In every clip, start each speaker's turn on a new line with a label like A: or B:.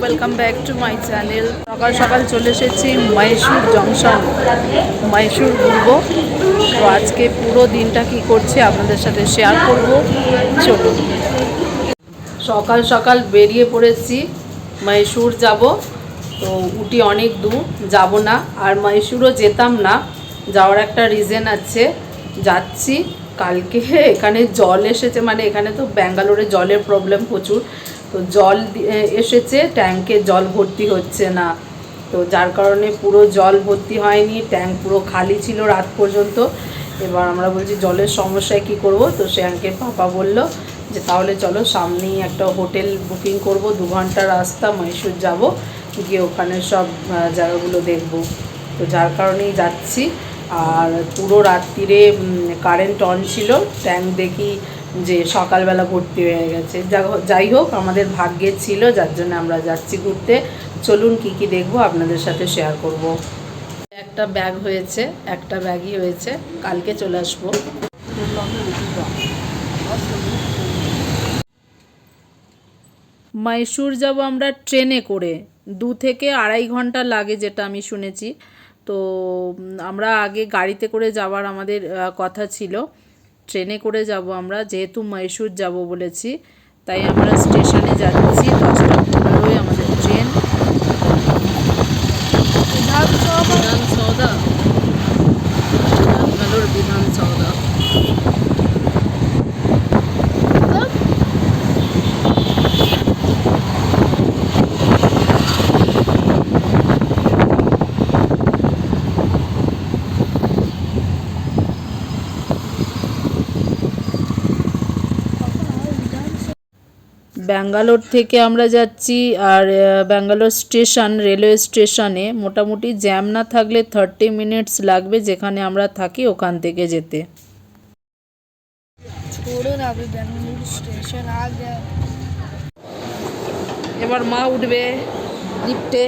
A: Welcome back to my channel সকাল সকাল চলে এসেছি মহীশূর জংশন মহীশূর ঘুরবো তো আজকে পুরো দিনটা কি করছি আপনাদের সাথে শেয়ার করব। চলুন। সকাল সকাল বেরিয়ে পড়েছি মহীশূর যাব। তো উটি অনেক দূর, যাব না। আর মহীশূরও যেতাম না। যাওয়ার একটা রিজন আছে। যাচ্ছি। কালকে এখানে জল এসেছে মানে এখানে তো ব্যাঙ্গালোরে জলের প্রবলেম প্রচুর। তো জল এসেছে ট্যাঙ্কে জল ভর্তি হচ্ছে না। তো যার কারণে পুরো জল ভর্তি হয়নি ট্যাঙ্ক পুরো খালি ছিল রাত পর্যন্ত। এবার আমরা বলছি, জলের সমস্যায় কি করব? তো সে আঙ্কের পাপা বলল যে, তাহলে চলো সামনেই একটা হোটেল বুকিং করব, দু ঘণ্টা রাস্তা, মহীশূর যাব, গিয়ে ওখানে সব জায়গাগুলো দেখব। তো যার কারণেই যাচ্ছি। আর পুরো রাত্রিরে কারেন্ট অন ছিল ট্যাঙ্ক দেখি যে সকালবেলা ভর্তি হয়ে গেছে। যাই হোক, আমাদের ভাগ্যে ছিল, যার জন্য আমরা যাচ্ছি ঘুরতে। চলুন কি কি দেখব, আপনাদের সাথে শেয়ার করব। একটা ব্যাগ হয়েছে, একটা ব্যাগই হয়েছে। কালকে চলে আসব। মাইসুর যাব আমরা ট্রেনে করে। দু থেকে আড়াই ঘণ্টা লাগে যেটা আমি শুনেছি। তো আমরা আগে গাড়িতে করে যাওয়ার আমাদের কথা ছিল। ট্রেনে করে যাব আমরা যেহেতু মহীশূর যাব বলেছি তাই আমরা স্টেশনে যাচ্ছি দশটা পনেরোই আমাদের ট্রেন। বিধান সৌদা ব্যাঙ্গালোর থেকে আমরা যাচ্ছি আর ব্যাঙ্গালোর স্টেশন রেলওয়ে স্টেশনে মোটামুটি জ্যাম না থাকলে থার্টি মিনিটস লাগবে যেখানে আমরা থাকি ওখান থেকে যেতে। এবার মা উঠবে লিফটে।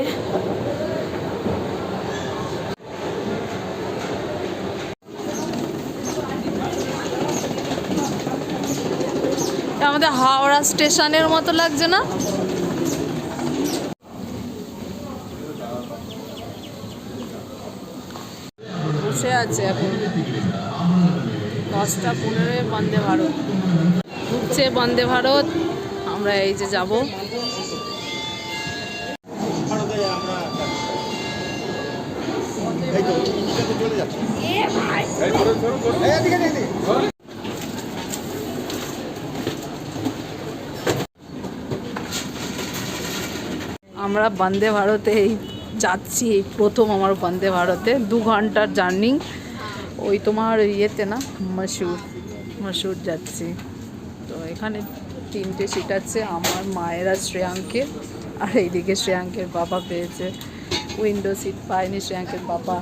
A: আমাদের হাওড়া স্টেশনের মতো লাগছে না বসে আছে এখন দশটা পনেরোয় বন্দে ভারত ঢুকছে বন্দে ভারত আমরা এই যে যাব আমরা বন্দে ভারতে এই যাচ্ছি, এই প্রথম আমার বন্দে ভারতে। দু ঘণ্টার জার্নি। ওই তোমার ইয়েতে না, মসুর মসুর যাচ্ছি। তো এখানে তিনটে সিট আছে, আমার মায়ের আর শ্রেয়াঙ্কের। আর এইদিকে শ্রেয়াঙ্কের বাবা পেয়েছে। উইন্ডো সিট পায়নি শ্রেয়াঙ্কের বাবা।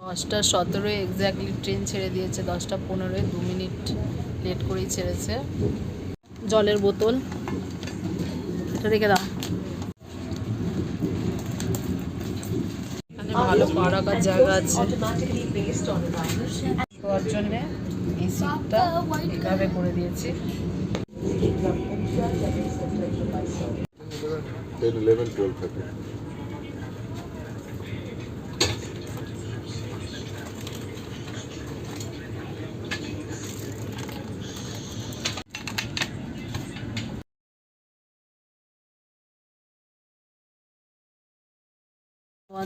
A: দশটা সতেরোয় এক্স্যাক্টলি ট্রেন ছেড়ে দিয়েছে, দশটা পনেরোয় দু মিনিট লেট করেই ছেড়েছে। জলের বোতল। এটা রেখে দাও। এখানে ভালো পা জায়গা আছে। শোয়ার জন্যে এই সিটটা এভাবে করে দিয়েছি।
B: টেন ইলেভেন টুয়েলভ থাকে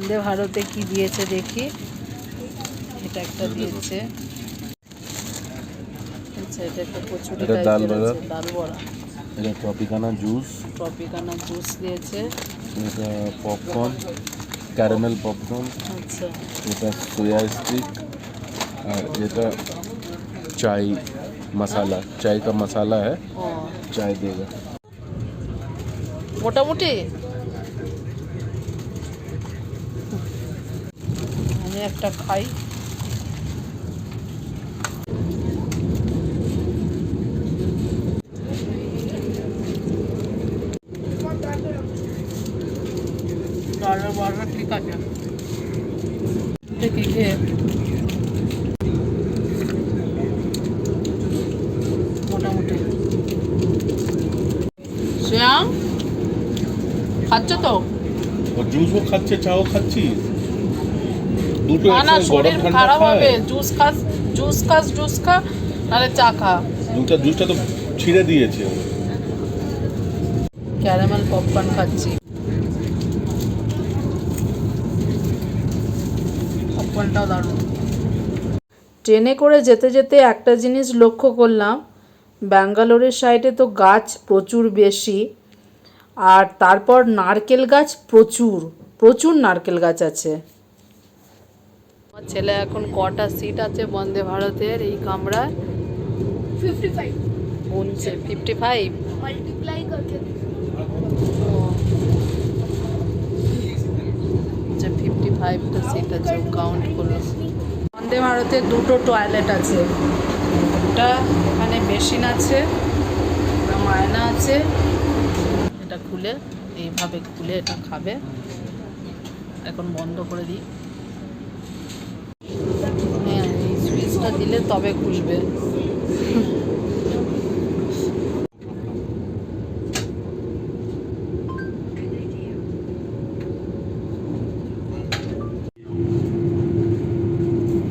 A: বন্দে ভারতে কি দিয়েছে দেখি এটা একটা দিয়েছে আচ্ছা এটা একটা কচুরি
B: এটা ডাল
A: টাইপের
B: বড়া।
A: আছে, ডাল বড়া
B: এটা ট্রপিকানা জুস
A: ট্রপিকানা জুস দিয়েছে
B: এটা পপকর্ন ক্যারামেল পপকর্ন
A: আচ্ছা
B: এটা সোয়া स्टिक और এটা चाय मसाला चाय का मसाला है
A: ও
B: चाय देगा
A: মোটামুটি আমি একটা খাই। ডলার বড় ঠিক আছে। দেখি খেয়ে। মোটামুটি। শ্রেয়া খাচ্ছ তো?
B: ও জুসও খাচ্ছে চাও খাচ্ছিস? দুটো
A: না না শরীর খারাপ হবে। জুস খাস জুস খাস জুস খা নাহলে চা খা।
B: দুটা জুসটা তো ছিঁড়ে দিয়েছে
A: ক্যারামেল পপকর্ন খাচ্ছি। পপকর্নটাও দারুণ। ট্রেনে করে যেতে যেতে একটা জিনিস লক্ষ্য করলাম। ব্যাঙ্গালোরের সাইডে তো গাছ প্রচুর বেশি আর তারপর নারকেল গাছ প্রচুর প্রচুর নারকেল গাছ আছে। আমার ছেলে এখন কটা সিট আছে বন্দে ভারতের এই কামরা fifty
C: five fifty
A: five fifty ফাইভটা seat আছে কাউন্ট বন্দে ভারতের দুটো টয়লেট আছে। একটা এখানে মেশিন আছে ময়না আছে। এটা খুলে এইভাবে খুলে এটা খাবে। এখন বন্ধ করে দিই। সুইচটা দিলে তবে খুলবে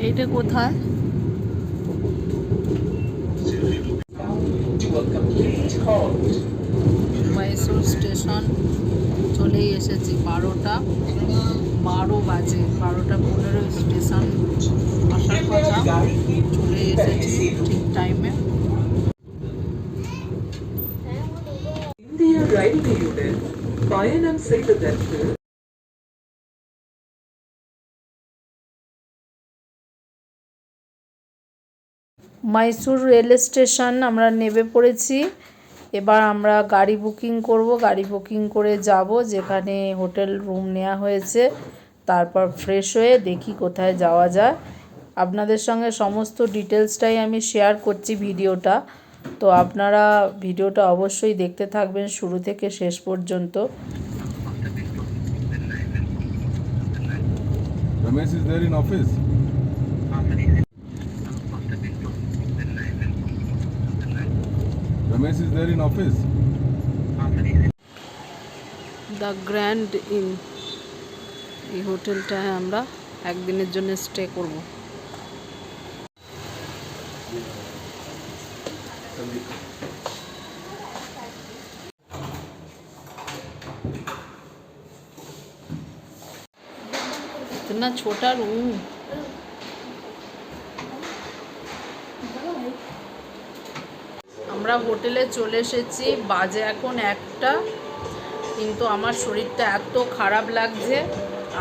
A: এটা কোথায় মাইসোর স্টেশন চলেই এসেছি বারোটা বারো বাজে বারোটা পনেরো স্টেশন আসার কথা চলে এসেছি ঠিক টাইমে
D: இந்திய ரயில்வேயுடன் பயணம் செய்வதற்கு
A: মাইসুর রেল স্টেশন আমরা নেমে পড়েছি এবার আমরা গাড়ি বুকিং করব গাড়ি বুকিং করে যাব যেখানে হোটেল রুম নেওয়া হয়েছে তারপর ফ্রেশ হয়ে দেখি কোথায় যাওয়া যায় আপনাদের সঙ্গে সমস্ত ডিটেলসটাই আমি শেয়ার করছি ভিডিওটা তো আপনারা ভিডিওটা অবশ্যই দেখতে থাকবেন শুরু থেকে শেষ পর্যন্ত
B: Ramesh is there in office. Ramesh is there in office.
A: The grand inn এই হোটেলটায় আমরা একদিনের জন্য স্টে করব इतना छोटा रूम আমরা হোটেলে চলে এসেছি বাজে এখন একটা কিন্তু আমার শরীরটা এত খারাপ লাগছে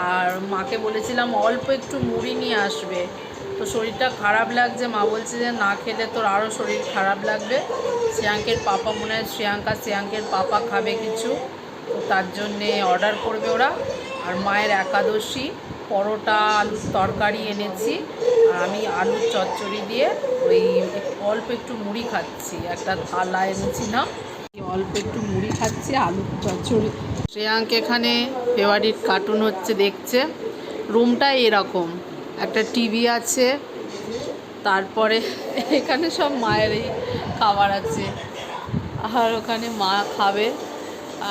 A: আর মাকে বলেছিলাম অল্প একটু মুড়ি নিয়ে আসবে তো শরীরটা খারাপ লাগছে। মা বলছে যে, না খেলে তোর আরও শরীর খারাপ লাগবে। শ্রেয়াঙ্কের পাপা মনে হয় শ্রেয়াঙ্কা, শ্রেয়াঙ্কের পাপা খাবে কিছু। তো তার জন্যে অর্ডার করবে ওরা। আর মায়ের একাদশী, পরোটা, আলুর তরকারি এনেছি। আর আমি আলুর চচ্চড়ি দিয়ে ওই অল্প একটু মুড়ি খাচ্ছি। একটা থালা এই অল্প একটু মুড়ি খাচ্ছি আলুর চচ্চড়ি। শ্রেয়াঙ্ক এখানে ফেভারিট কার্টুন হচ্ছে, দেখছে। রুমটা এরকম। একটা টিভি আছে, তারপরে এখানে সব মায়েরই খাবার আছে। আর ওখানে মা খাবে।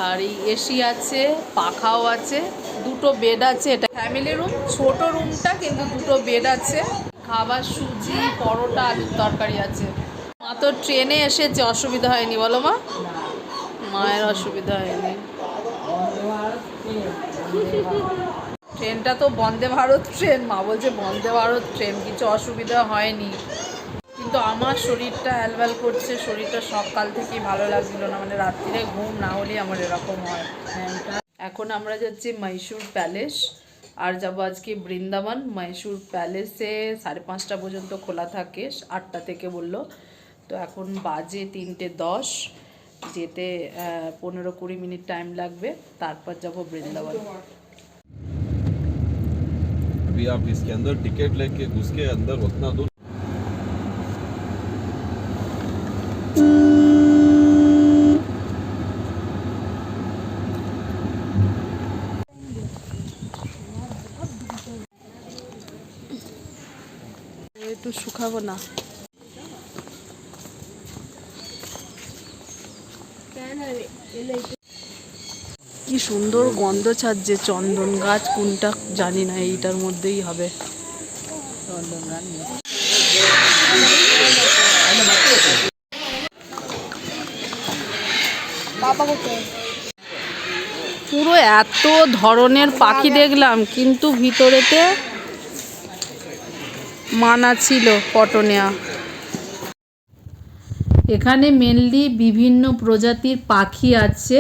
A: আর এই এসি আছে, পাখাও আছে, দুটো বেড আছে এটা। ফ্যামিলি রুম ছোট রুমটা কিন্তু দুটো বেড আছে। খাবার, সুজি, পরোটা, আলুর তরকারি আছে। মা তো ট্রেনে এসেছে, অসুবিধা হয়নি, বলো মা? মায়ের অসুবিধা হয়নি। ট্রেনটা তো বন্দে ভারত ট্রেন, মা বলছে বন্দে ভারত ট্রেন, কিছু অসুবিধা হয়নি। কিন্তু আমার শরীরটা অ্যালব্যাল করছে, শরীরটা সকাল থেকেই ভালো লাগছিল না মানে রাত্রিরে ঘুম না হলেই আমার এরকম হয়। এখন আমরা যাচ্ছি মহীশূর প্যালেস আর যাব আজকে বৃন্দাবন। মহীশূর প্যালেসে সাড়ে পাঁচটা পর্যন্ত খোলা থাকে, আটটা থেকে বলল। তো এখন বাজে তিনটে দশ, যেতে পনেরো কুড়ি মিনিট টাইম লাগবে, তারপর যাব বৃন্দাবন।
E: अभी आप इसके अंदर टिकट लेके घुस के अंदर उतना दूर
A: একটু শুকাবো না কি সুন্দর গন্ধ ছাড়ছে চন্দন গাছ কোনটা জানি না এইটার মধ্যেই হবে। পুরো এত ধরনের পাখি দেখলাম কিন্তু ভিতরেতে মানা ছিল পটনিয়া। এখানে মেনলি বিভিন্ন প্রজাতির পাখি আছে।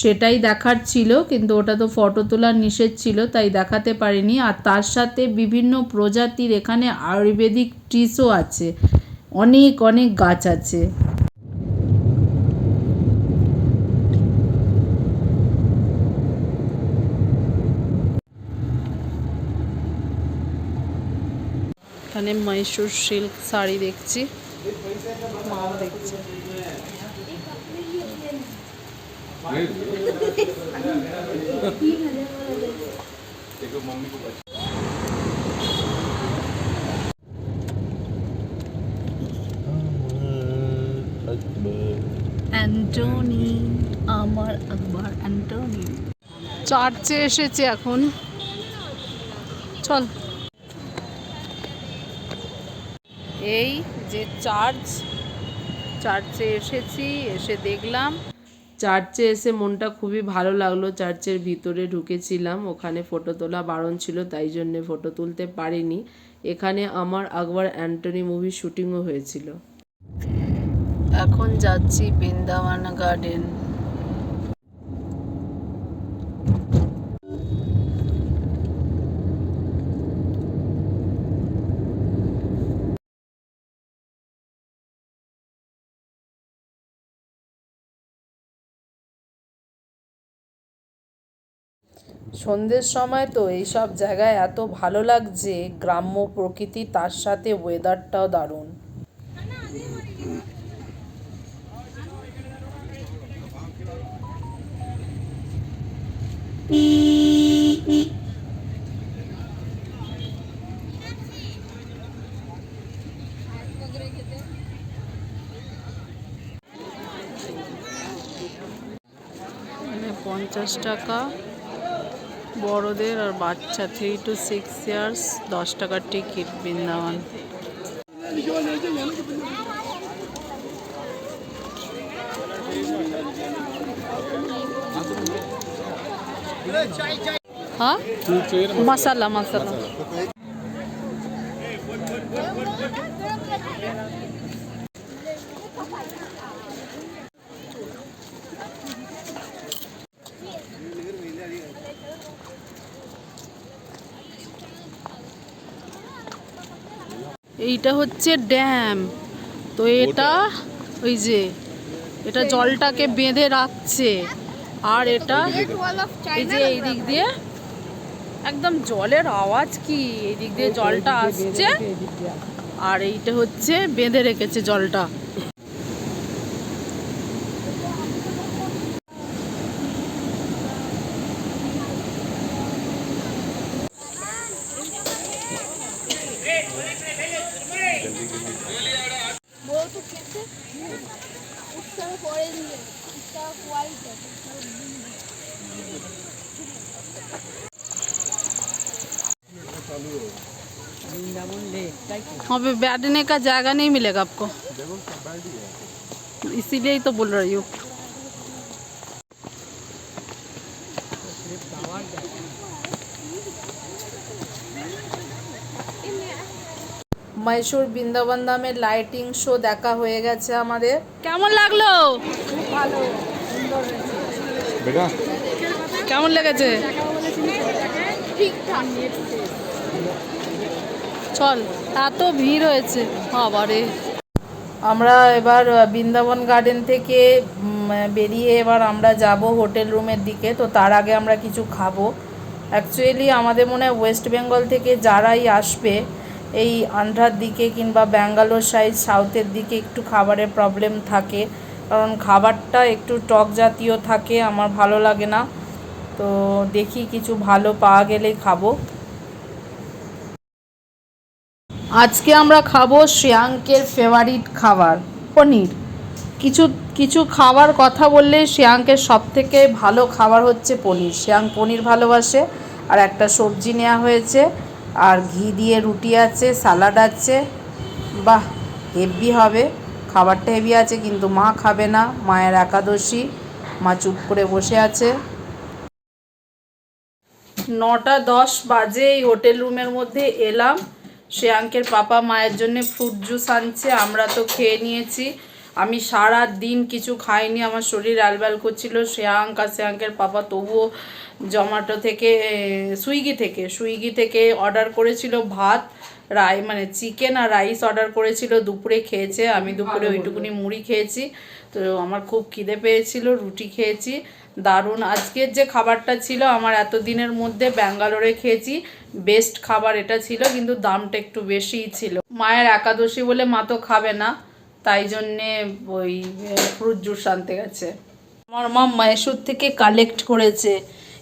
A: সেটাই দেখার ছিল, কিন্তু ওটা তো ফটো তোলার নিষেধ ছিল, তাই দেখাতে পারিনি। আর তার সাথে বিভিন্ন প্রজাতির এখানে আয়ুর্বেদিক ট্রিসও আছে। অনেক অনেক গাছ আছে। এখানে মহীশূর সিল্ক শাড়ি দেখছি। মাও দেখছে। অ্যান্টনি আমার আকবর অ্যান্টনি। চার্চে এসেছে এখন। চল। এই যে চার্চ চার্চে এসেছি এসে দেখলাম। চার্চে এসে মনটা খুবই ভালো লাগল। চার্চের ভিতরে ঢুকেছিলাম, ওখানে ফটো তোলা বারণ ছিল, তাই জন্যে ফটো তুলতে পারিনি। এখানে আমার আকবর অ্যান্টনি মুভি শুটিংও হয়েছিল। এখন যাচ্ছি বৃন্দাবন গার্ডেন। সন্ধ্যের সময় তো এইসব জায়গায় এত ভালো লাগছে, গ্রাম্য প্রকৃতি তার সাথে ওয়েদারটাও দারুণ। পঞ্চাশ টাকা বড়দের আর বাচ্চা থ্রি টু সিক্স ইয়ার্স দশ টাকার টিকিট বৃন্দাবন। হ্যাঁ? মশালা। মশালা। এইটা হচ্ছে ড্যাম। তো এটা ওই যে এটা জলটাকে বেঁধে রাখছে। আর এটা এই যে এই দিক দিয়ে একদম জলের আওয়াজ কি? এই দিক দিয়ে জলটা আসছে। আর এইটা হচ্ছে বেঁধে রেখেছে জলটা।
C: Hey,
A: वो पे बैठने का जगह नहीं मिलेगा आपको। इसीलिए ही तो बोल रही हूँ। মহীশূর বৃন্দাবন ধামের লাইটিং শো দেখা হয়ে গেছে আমাদের। কেমন লাগল?
B: बेटा
A: কেমন লেগেছে? চল এত ভিড় হয়েছে। বাবারে। আমরা এবার বৃন্দাবন গার্ডেন থেকে বেরিয়ে এবার আমরা যাব হোটেল রুমের দিকে তো তার আগে আমরা কিছু খাব। অ্যাকচুয়ালি আমাদের মনে হয় ওয়েস্ট বেঙ্গল থেকে যারাই আসবে এই আন্ধ্রার দিকে কিংবা ব্যাঙ্গালোর সাইড, সাউথের দিকে একটু খাবারের প্রবলেম থাকে। কারণ খাবারটা একটু টক জাতীয় থাকে, আমার ভালো লাগে না। তো দেখি কিছু ভালো পাওয়া গেলেই খাব। আজকে আমরা খাব শ্রেয়াঙ্কের ফেভারিট খাবার, পনির। কিছু কিছু খাবার কথা বললে শ্রেয়াঙ্কের সব থেকে ভালো খাবার হচ্ছে পনির। শ্রেয়াঙ্ক পনির ভালোবাসে, আর একটা সবজি নেওয়া হয়েছে। আর ঘি দিয়ে রুটি আছে, সালাড আছে। বাহ হেভি হবে। খাবারটা হেভি আছে, কিন্তু মা খাবে না। মায়ের একাদশী। মা চুপ করে বসে আছে। নটা দশ বাজে এই হোটেল রুমের মধ্যে এলাম। শ্রেয়াঙ্কের পাপা মায়ের জন্য ফ্রুট জুস আনছে। আমরা তো খেয়ে নিয়েছি। আমি সারা দিন কিছু খাইনি আমার শরীর আলবাল করছিল শ্রেয়াঙ্ক আর শ্রেয়াঙ্কের পাপা তবুও জোম্যাটো থেকে সুইগি থেকে সুইগি থেকে অর্ডার করেছিল ভাত রাই মানে চিকেন আর রাইস অর্ডার করেছিল দুপুরে খেয়েছে আমি দুপুরে ওইটুকুনি মুড়ি খেয়েছি তো আমার খুব খিদে পেয়েছিল রুটি খেয়েছি দারুণ আজকের যে খাবারটা ছিল আমার এত দিনের মধ্যে ব্যাঙ্গালোরে খেয়েছি বেস্ট খাবার এটা ছিল কিন্তু দামটা একটু বেশিই ছিল। মায়ের একাদশী বলে মা তো খাবে না। তাই জন্যে ওই ফ্রুট জুস আনতে গেছে। আমার মা মহেশ্বর থেকে কালেক্ট করেছে।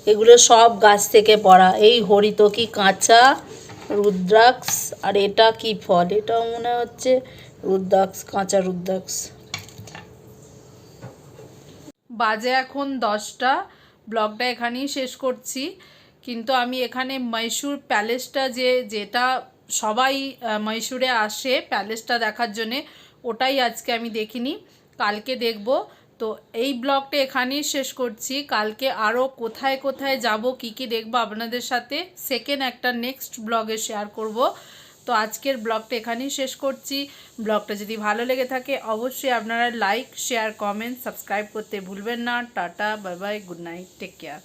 A: এগুলো সব গাছ থেকে পড়া। এই হরিতকি কাঁচা, রুদ্রাক্ষ, আর এটা কি ফল? এটাও মনে হচ্ছে রুদ্রাক্ষ, কাঁচা রুদ্রাক্ষ। বাজে এখন দশটা। ব্লগটা এখানেই শেষ করছি। কিন্তু আমি এখানে মহীশূর প্যালেসটা যে, যেটা সবাই মহীশূরে আসে প্যালেসটা দেখার জন্যে ওটাই আজকে আমি দেখিনি, কালকে দেখব। তো এই ব্লগটা এখানেই শেষ করছি। কালকে আরও কোথায় কোথায় যাব, কি কি দেখব আপনাদের সাথে সেকেন্ড একটা নেক্সট ব্লগে শেয়ার করব। তো আজকের ব্লগটা এখানেই শেষ করছি। ব্লগটা যদি ভালো লেগে থাকে অবশ্যই আপনারা লাইক শেয়ার কমেন্ট সাবস্ক্রাইব করতে ভুলবেন না। Tata bye bye good night take care